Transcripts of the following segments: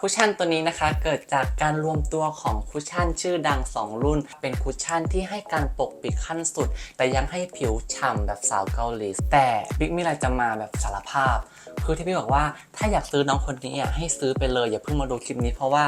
คุชชั่นตัวนี้นะคะเกิดจากการรวมตัวของคุชชั่นชื่อดัง 2 รุ่น เป็นคุชชั่นที่ให้การปกปิดขั้นสุด แต่ยังให้ผิวฉ่ำแบบสาวเกาหลีแต่บิ๊กมีอะไรจะมาแบบสารภาพ คือที่พี่บอกว่าถ้าอยากซื้อน้องคนนี้อะให้ซื้อไปเลยอย่าเพิ่งมาดูคลิปนี้เพราะว่า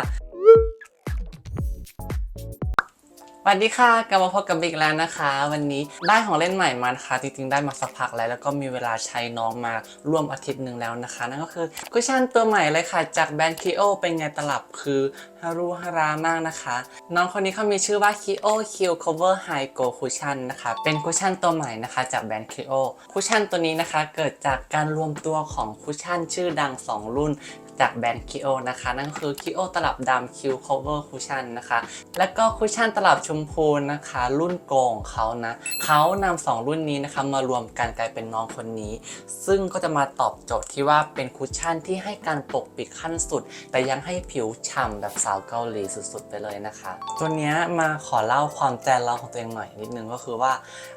สวัสดีค่ะกลับมาพบกับบิ๊กแล้วนะคะ วันนี้ได้ของเล่นใหม่มานะคะจริงๆได้มาสักพักแล้วแล้วก็มีเวลาใช้น้องมาร่วมอาทิตย์หนึ่งแล้วนะคะ นั่นก็คือคุชชั่นตัวใหม่เลยค่ะจากแบรนด์คิโอเป็นไงตลับคือฮารุฮารามากนะคะ น้องคนนี้เขามีชื่อว่าคิโอคิว cover high go cushion นะคะเป็นคุชชั่นตัวใหม่นะคะจากแบรนด์คิโอคุชชั่นตัวนี้นะคะเกิดจากการรวมตัวของคุชชั่นชื่อดัง 2 รุ่น จากแบรนด์คิโอนะคะ นั่นคือคิโอตลับดำคิว cover cushion นะคะ แล้วก็คุชชั่นตลับชมพูนะคะ รุ่นโกงเขานะเขานำสองรุ่นนี้นะคะมารวมกันกลายเป็นน้องคนนี้ ซึ่งก็จะมาตอบโจทย์ที่ว่าเป็นคุชชั่นที่ให้การปกปิดขั้นสุด แต่ยังให้ผิวฉ่ำแบบสาวเกาหลีสุดๆ ไปเลยนะคะ ตัวนี้มาขอเล่าความแจนเราของตัวเองหน่อยนิดนึงก็คือว่า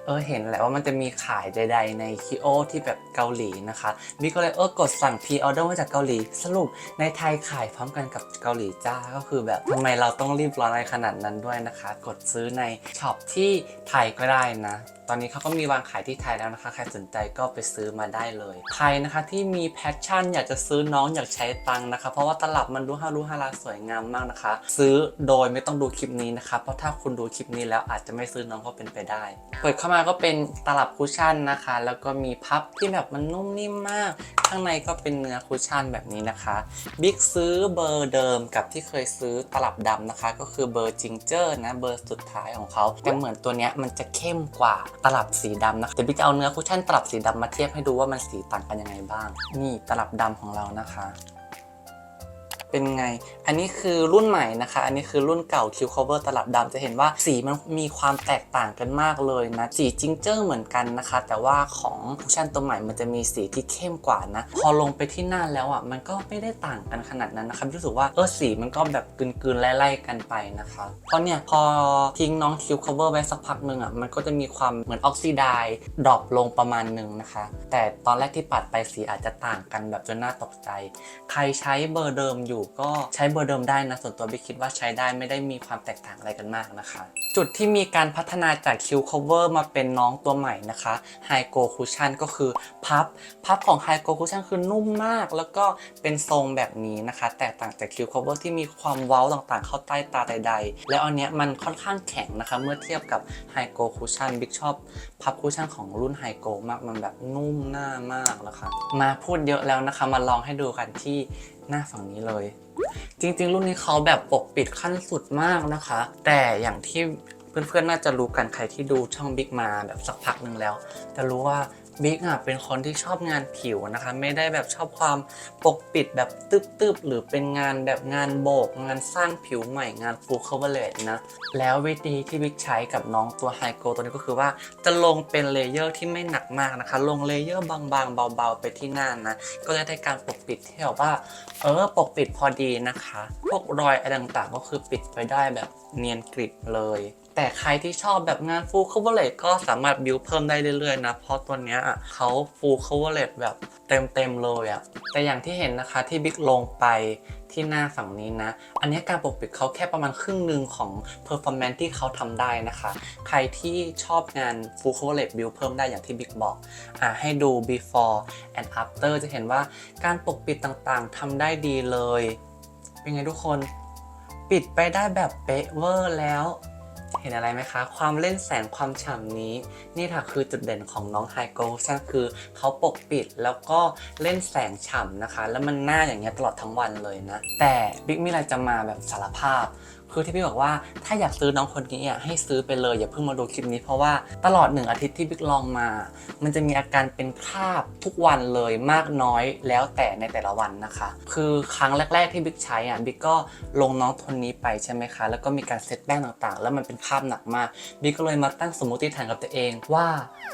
เออเห็นแหละว่ามันจะมีขายใด ๆ ในคิโอที่แบบเกาหลีนะคะ บิ๊กก็เลยเออกดสั่งพีออเดอร์มาจากเกาหลีสรุปในไทยขายพร้อมกันกับเกาหลีจ้าก็คือแบบทำไมเราต้องรีบร้อนอะไรขนาดนั้นด้วยนะคะ กดซื้อในช็อปที่ไทยก็ได้นะตอนนี้เขาก็มีวางขายที่ไทยแล้วนะคะ ใครสนใจก็ไปซื้อมาได้เลย ใครนะคะที่มีแพชชั่น อยากจะซื้อน้องอยากใช้ตังค์นะคะ เพราะว่าตลับมันดูฮารุฮาราสวยงามมากนะคะ ซื้อโดยไม่ต้องดูคลิปนี้นะคะ เพราะถ้าคุณดูคลิปนี้แล้วอาจจะไม่ซื้อน้องก็เป็นไปได้ เปิดเข้ามาก็เป็นตลับคุชชั่นนะคะ แล้วก็มีพับที่แบบมันนุ่มนิ่มมาก ข้างในก็เป็นเนื้อคุชชั่นแบบนี้นะคะบิ๊กซื้อเบอร์เดิมกับที่เคยซื้อตลับดำนะคะ ก็คือเบอร์จิงเจอร์นะเบอร์สุดท้ายของเขาแต่เหมือนตัวเนี้ยมันจะเข้มกว่าตลับสีดำนะคะเดี๋ยวพี่จะเอาเนื้อคุชชั่นตลับสีดำมาเทียบให้ดูว่ามันสีต่างกันยังไงบ้าง นี่ตลับดำของเรานะคะ เป็นไง อันนี้คือรุ่นใหม่นะคะ อันนี้คือรุ่นเก่า Q cover ตลับดำจะเห็นว่าสีมันมีความแตกต่างกันมากเลยนะ สีจิงเจอร์เหมือนกันนะคะ แต่ว่าของคุชชั่นตัวใหม่มันจะมีสีที่เข้มกว่านะ พอลงไปที่หน้าแล้วอะมันก็ไม่ได้ต่างกันขนาดนั้นนะคะรู้สึกว่าเออสีมันก็แบบกลืนๆไล่ๆกันไปนะคะเพราะเนี่ยพอทิ้งน้อง Q cover ไว้สักพักหนึ่งอะมันก็จะมีความเหมือนออกซิไดซ์ดรอปลงประมาณหนึ่งนะคะ แต่ตอนแรกที่ปัดไปสีอาจจะต่างกันแบบจนน่าตกใจ ใครใช้เบอร์เดิมอยู่ก็ใช้เบอร์เดิมได้นะ ส่วนตัวบิ๊กคิดว่าใช้ได้ไม่ได้มีความแตกต่างอะไรกันมากนะคะ จุดที่มีการพัฒนาจาก Q cover มาเป็นน้องตัวใหม่นะคะ High Go Cushion ก็คือพับ พับของ High Go Cushion คือนุ่มมาก แล้วก็เป็นทรงแบบนี้นะคะ แตกต่างจาก Q cover ที่มีความเว้าต่างๆ เข้าใต้ตาใด ๆ แล้วอันเนี้ยมันค่อนข้างแข็งนะคะ เมื่อเทียบกับ High Go Cushion บิ๊กชอบพับคุชชั่นของรุ่น High Go มากมันแบบนุ่มหน้ามากนะคะมาพูดเยอะแล้วนะคะมาลองให้ดูกันที่ หน้าฝั่งนี้เลย จริงๆ รุ่นนี้เขาแบบปกปิดขั้นสุดมากนะคะ แต่อย่างที่ เพื่อนๆน่าจะรู้กันใครที่ดูช่องบิ๊กมาแบบสักพักหนึ่งแล้ว จะรู้ว่าบิ๊กอะเป็นคนที่ชอบงานผิวนะคะ ไม่ได้แบบชอบความปกปิดแบบตึบๆ หรือเป็นงานแบบงานโบก งานสร้างผิวใหม่งาน full coverage นะ แล้ววิธีที่บิ๊กใช้กับน้องตัวไฮโกตัวนี้ก็คือว่าจะลงเป็นเลเยอร์ที่ไม่หนักมากนะคะ ลงเลเยอร์บางๆ เบาๆ ไปที่หน้านะ ก็จะได้การปกปิดที่แบบว่า เออปกปิดพอดีนะคะ พวกรอยอะไรต่างๆ ก็คือปิดไปได้แบบเนียนกริบเลย แต่ใครที่ชอบแบบงาน full coverage ก็สามารถบิวเพิ่มได้เรื่อยๆนะ เพราะตัวเนี้ยอะเขา full coverage แบบเต็มๆเลยอะแต่อย่างที่เห็นนะคะที่บิ๊กลงไปที่หน้าฝั่งนี้นะ อันนี้การปกปิดเขาแค่ประมาณครึ่งหนึ่งของ performance ที่เขาทำได้นะคะ ใครที่ชอบงาน full coverage build เพิ่มได้อย่างที่บิ๊กบอกอะให้ดู before and after จะเห็นว่าการปกปิดต่างๆทำได้ดีเลย เป็นไงทุกคน ปิดไปได้แบบเป๊ะเวอร์แล้ว เห็นอะไรไหมคะ ความเล่นแสงความฉ่ำนี้ นี่ค่ะคือจุดเด่นของน้องไฮโกชันคือเขาปกปิดแล้วก็เล่นแสงฉ่ำนะคะ แล้วมันหน้าอย่างเงี้ยตลอดทั้งวันเลยนะ แต่บิ๊กมีอะไรจะมาแบบสารภาพ คือที่พี่บอกว่าถ้าอยากซื้อน้องคนนี้อะให้ซื้อไปเลยอย่าเพิ่งมาดูคลิปนี้เพราะว่าตลอดหนึ่งอาทิตย์ที่บิ๊กลองมา มันจะมีอาการเป็นคราบทุกวันเลยมากน้อยแล้วแต่ในแต่ละวันนะคะ คือครั้งแรก ๆ ที่บิ๊กใช้อะบิ๊กก็ลงน้องคนนี้ไปใช่ไหมคะ แล้วก็มีการเซตแป้งต่างๆ แล้วมันเป็นคราบหนักมากบิ๊กก็เลยมาตั้งสมมติฐานกับตัวเองว่า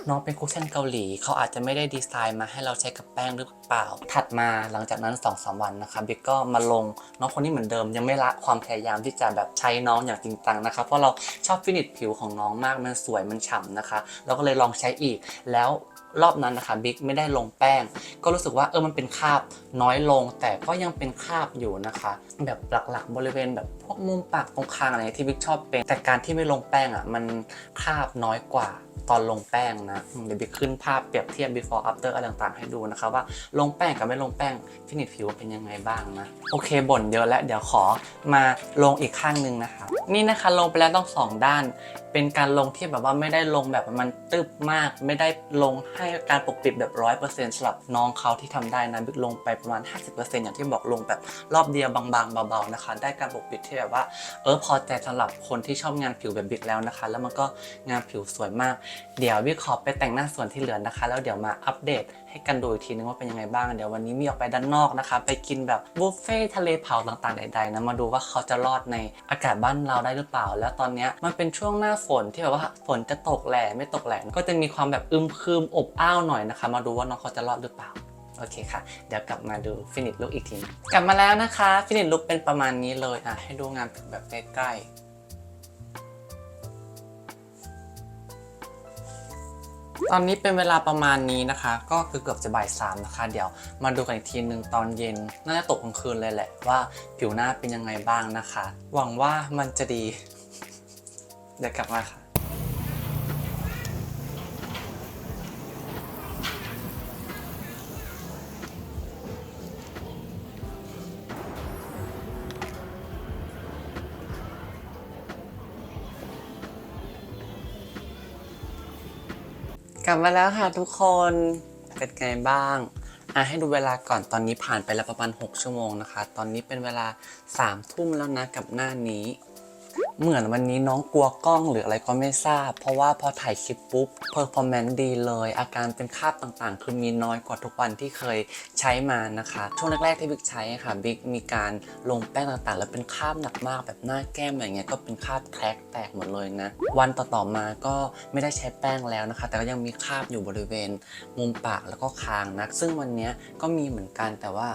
น้องเป็นคุชชั่นเกาหลีเขาอาจจะไม่ได้ดีไซน์มาให้เราใช้กับแป้งหรือเปล่า ถัดมาหลังจากนั้น2อสวันนะคะบิ๊กก็มาลงน้องคนนี้เหมือนเดิมยังไม่ละความพยายามที่จะแบบใช้น้องอย่างจริงจังนะคะเพราะเราชอบฟินิชผิวของน้องมากมันสวยมันฉ่ำนะคะ เราก็เลยลองใช้อีกแล้วรอบนั้นนะคะบิ๊กไม่ได้ลงแป้ง ก็รู้สึกว่าเออมันเป็นคราบน้อยลง แต่ก็ยังเป็นคราบอยู่นะคะ แบบหลักๆ บริเวณแบบพวกมุมปากตรงคางอะไรที่บิ๊กชอบเป็น แต่การที่ไม่ลงแป้งอะมันคราบน้อยกว่า ตอนลงแป้งนะเดี๋ยวบิ๊กขึ้นภาพเปรียบเทียบ before after อะไรต่างๆ ให้ดูนะคะว่าลงแป้งกับไม่ลงแป้งฟินิชผิวเป็นยังไงบ้างนะ โอเคบ่นเยอะแล้วเดี๋ยวขอมาลงอีกข้างหนึ่งนะคะนี่นะคะลงไปแล้วต้องสองด้านเป็นการลงที่แบบว่าไม่ได้ลงแบบมันตึบมาก ไม่ได้ลงให้การปกปิดแบบร้อยเปอร์เซ็นต์สำหรับน้องเขาที่ทำได้นะบิ๊กลงไปประมาณ 50%อย่างที่บอกลงแบบรอบเดียวบางๆเบาๆนะคะ ได้การปกปิดที่แบบว่าเออพอใจสำหรับคนที่ชอบงานผิวแบบบิ๊กแล้วนะคะ แล้วมันก็งานผิวสวยมาก เดี๋ยวบิ๊กขอไปแต่งหน้าส่วนที่เหลือนะคะ แล้วเดี๋ยวมาอัปเดตให้กันดูอีกทีนึงว่าเป็นยังไงบ้าง เดี๋ยววันนี้มีออกไปด้านนอกนะคะ ไปกินแบบบุฟเฟ่ทะเลเผาต่างๆใดๆนะมาดูว่าเขาจะรอดในอากาศบ้านเราได้หรือเปล่า แล้วตอนนี้มันเป็นช่วงหน้าฝนที่แบบว่าฝนจะตกแหล่ไม่ตกแหล่ก็จะมีความแบบอึมครึมอบอ้าวหน่อยนะคะ มาดูว่าน้องเขาจะรอดหรือเปล่าโอเคค่ะ เดี๋ยวกลับมาดูฟินิชลุกอีกที กลับมาแล้วนะคะ ฟินิชลุกเป็นประมาณนี้เลยอะให้ดูงานแบบใกล้ๆ ตอนนี้เป็นเวลาประมาณนี้นะคะ ก็คือเกือบจะบ่ายสามนะคะ เดี๋ยวมาดูกันอีกทีหนึ่งตอนเย็น น่าจะตกกลางคืนเลยแหละว่าผิวหน้าเป็นยังไงบ้างนะคะ หวังว่ามันจะดี เดี๋ยวกลับมาค่ะ กลับมาแล้วค่ะทุกคนเป็นไงบ้างอะให้ดูเวลาก่อนตอนนี้ผ่านไปแล้วประมาณ 6 ชั่วโมงนะคะ ตอนนี้เป็นเวลา3ทุ่มแล้วนะกับหน้านี้ เหมือนวันนี้น้องกลัวกล้องหรืออะไรก็ไม่ทราบ เพราะว่าพอถ่ายคลิปปุ๊บเพอร์ฟอร์แมนซ์ดีเลย อาการเป็นคราบต่างๆ คือมีน้อยกว่าทุกวันที่เคยใช้มานะคะ ช่วงแรกๆที่บิ๊กใช้ค่ะบิ๊กมีการลงแป้งต่างๆ แล้วเป็นคราบหนักมากแบบหน้าแก้มอะไรเงี้ยก็เป็นคราบแครกแตกหมดเลยนะ วันต่อๆมาก็ไม่ได้ใช้แป้งแล้วนะคะ แต่ก็ยังมีคราบอยู่บริเวณมุมปากแล้วก็คางนะซึ่งวันนี้ก็มีเหมือนกันแต่ว่า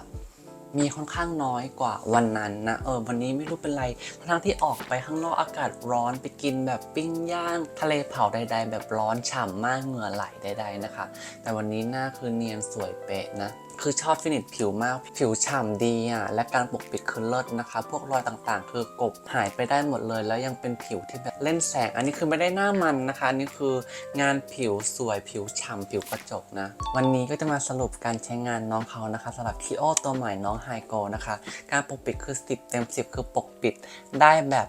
มีค่อนข้างน้อยกว่าวันนั้นนะเออวันนี้ไม่รู้เป็นไรทั้งที่ออกไปข้างนอกอากาศร้อนไปกินแบบปิ้งย่างทะเลเผาใด ๆ แบบร้อนฉ่ำมากเหงื่อไหลใด ๆนะคะ แต่วันนี้หน้าคือเนียนสวยเป๊ะนะ คือชอบฟินิชผิวมาก ผิวฉ่ำดีอะ และการปกปิดคือเลิศนะคะ พวกรอยต่างๆ คือกบหายไปได้หมดเลย แล้วยังเป็นผิวที่แบบเล่นแสง อันนี้คือไม่ได้หน้ามันนะคะ อันนี้คืองานผิวสวยผิวฉ่ำผิวกระจกนะ วันนี้ก็จะมาสรุปการใช้งานน้องเขานะคะสำหรับคีโอตัวใหม่น้องไฮโกนะคะ การปกปิดคือ 10 เต็ม 10 คือปกปิดได้แบบ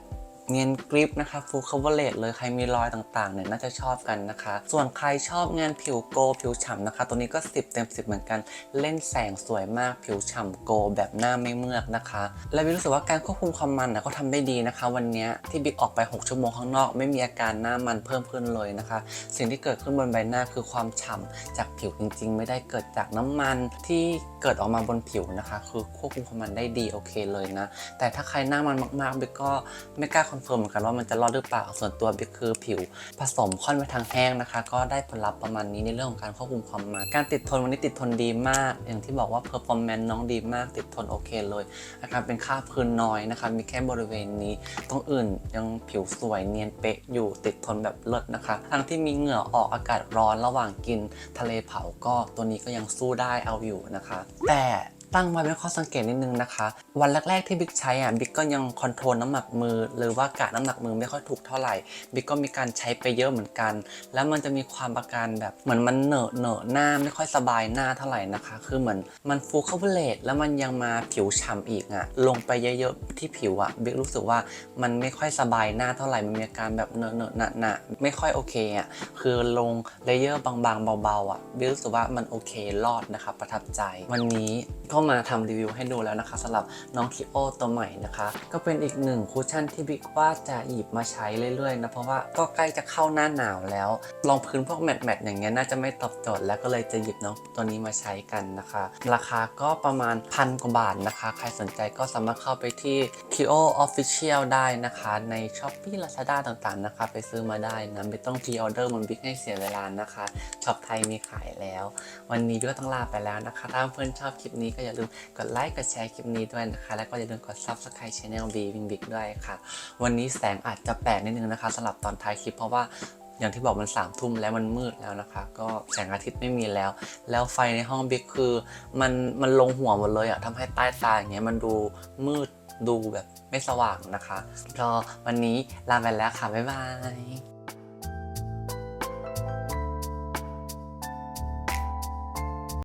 เนียนกริปนะคะ full coverage เลยใครมีรอยต่างๆเนี่ยน่าจะชอบกันนะคะ ส่วนใครชอบงานผิวโกผิวฉ่ำนะคะ ตัวนี้ก็ 10 เต็ม 10 เหมือนกัน เล่นแสงสวยมากผิวฉ่ำโกแบบหน้าไม่เมือกนะคะ และวิรู้สึกว่าการควบคุมความมันนะก็ทำได้ดีนะคะ วันนี้ที่บิ๊กออกไป 6 ชั่วโมงข้างนอก ไม่มีอาการหน้ามันเพิ่มขึ้นเลยนะคะ สิ่งที่เกิดขึ้นบนใบหน้าคือความฉ่ำจากผิวจริง ๆ ไม่ได้เกิดจากน้ำมันที่เกิดออกมาบนผิวนะคะ คือควบคุมความมันได้ดีโอเคเลยนะแต่ถ้าใครหน้ามันมากๆบิ๊กก็ไม่กล้าอนเฟิร์มเหมือนกันว่ามันจะรอดหรือเปล่า ส่วนตัวบิ๊กคือผิว ผสมค่อนไปทางแห้งนะคะ ก็ได้ผลลัพธ์ประมาณนี้ในเรื่องของการควบคุมความมัน การติดทนวันนี้ติดทนดีมาก อย่างที่บอกว่าเพอร์ฟอร์แมนซ์น้องดีมาก ติดทนโอเคเลย อาการเป็นคราบคืนน้อยนะคะ มีแค่บริเวณนี้ตรงอื่นยังผิวสวยเนียนเป๊ะอยู่ติดทนแบบเลิศนะคะ ทั้งที่มีเหงื่อออกอากาศร้อนระหว่างกินทะเลเผาก็ตัวนี้ก็ยังสู้ได้เอาอยู่นะคะ แต่ ตั้งไว้เป็นข้อสังเกตนิดนึงนะคะ วันแรกๆที่บิ๊กใช้อะบิ๊กก็ยังคอนโทรลน้ำหนักมือ หรือว่ากะน้ำหนักมือไม่ค่อยถูกเท่าไหร่บิ๊กก็มีการใช้ไปเยอะเหมือนกัน แล้วมันจะมีความอาการแบบเหมือนมันเหนอะเหนอะหน้าไม่ค่อยสบายหน้าเท่าไหร่นะคะ คือเหมือนมันฟูเข้าเลตแล้วมันยังมาผิวฉ่ำอีกอะลงไปเยอะๆที่ผิวอะบิ๊กรู้สึกว่ามันไม่ค่อยสบายหน้าเท่าไหร่มันมีอาการแบบเหนอะเหนอหนะหนะไม่ค่อยโอเคอะคือลงเลเยอร์บางๆเบาๆอะบิ๊กรู้สึกว่ามันโอเครอดนะคะประทับใจ วันนี้ก็มาทำรีวิวให้ดูแล้วนะคะสำหรับน้องคิโอตัวใหม่นะคะ ก็เป็นอีกหนึ่งคุชชั่นที่บิ๊กว่าจะหยิบมาใช้เรื่อยๆนะเพราะว่าก็ใกล้จะเข้าหน้าหนาวแล้วลองพื้นพวกแมทแมทอย่างเงี้ยน่าจะไม่ตอบโจทย์แล้วก็เลยจะหยิบน้องตัวนี้มาใช้กันนะคะ ราคาก็ประมาณพันกว่าบาทนะคะ ใครสนใจก็สามารถเข้าไปที่ Kio Official ได้นะคะ ใน Shopee Lazada ต่างๆนะคะ ไปซื้อมาได้นะไม่ต้องพรีออเดอร์มันบิ๊กให้เสียเวลานะคะช็อปไทยมีขายแล้ว วันนี้ก็ต้องลาไปแล้วนะคะถ้าเพื่อนชอบคลิปนี้ก็อย่าลืมกดไลค์กดแชร์คลิปนี้ด้วยนะคะ แล้วก็อย่าลืมกด subscribe channel B Wing Big ด้วยค่ะ วันนี้แสงอาจจะแปลกนิดนึงนะคะสำหรับตอนท้ายคลิปเพราะว่าอย่างที่บอกมันสามทุ่มแล้วมันมืดแล้วนะคะ ก็แสงอาทิตย์ไม่มีแล้ว แล้วไฟในห้องบิ๊กคือมันมันลงหัวหมดเลยอะทำให้ใต้ตาอย่างเงี้ยมันดูมืดดูแบบไม่สว่างนะคะก็วันนี้ลาไปแล้วค่ะ บ๊ายบาย